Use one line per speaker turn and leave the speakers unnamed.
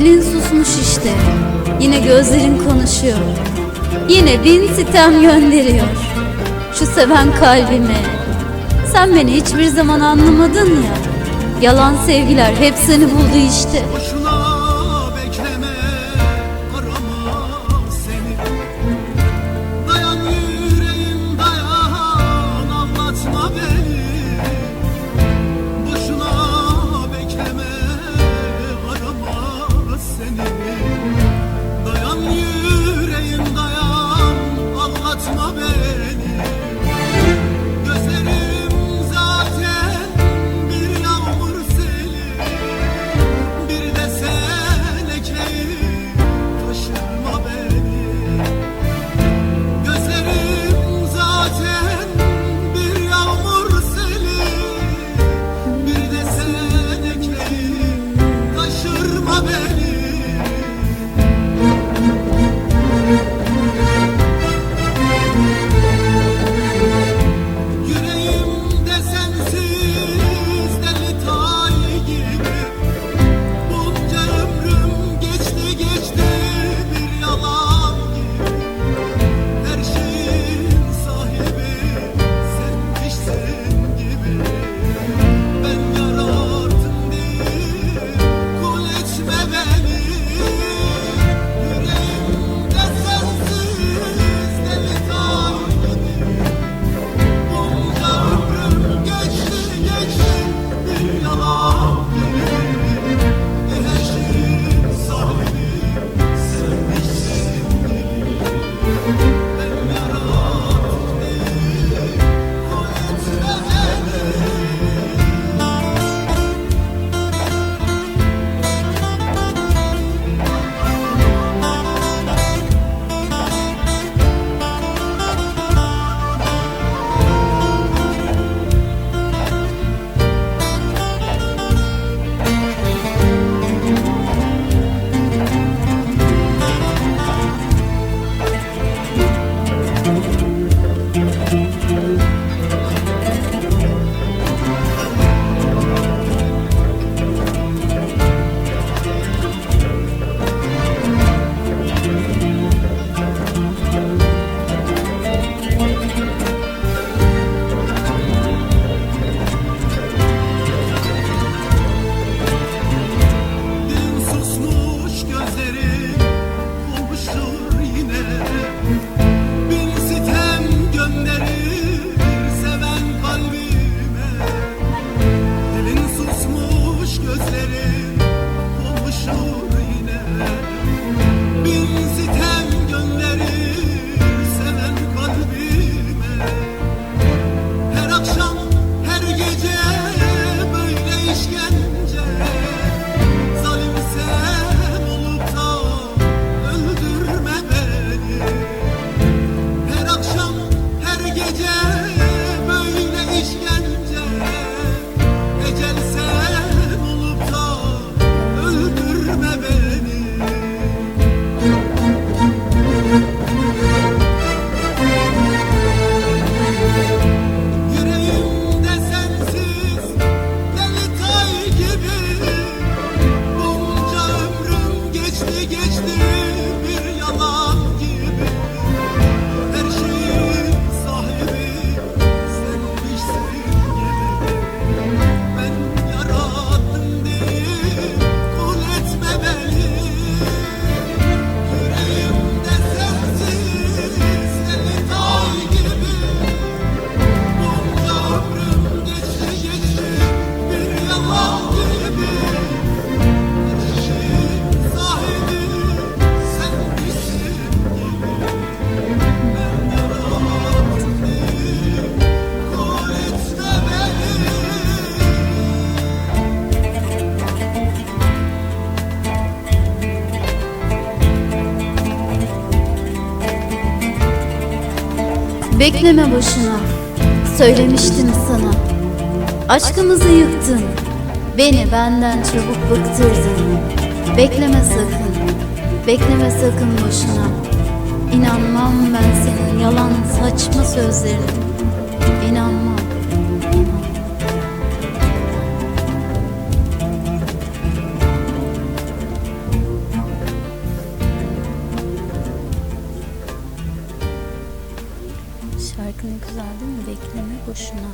dilin susmuş işte. Yine gözlerin konuşuyor. Yine bin sitem gönderiyor. Şu seven kalbime. Sen beni hiçbir zaman anlamadın ya. Yalan sevgiler hep seni buldu işte.
Bekleme boşuna,
söylemiştim sana. Aşkımızı yıktın, beni benden çabuk bıktırdın. Bekleme sakın, bekleme sakın boşuna. İnanmam ben senin yalan saçma sözlerine. İnanmam.
Şarkı ne güzel değil mi? Bekleme boşuna.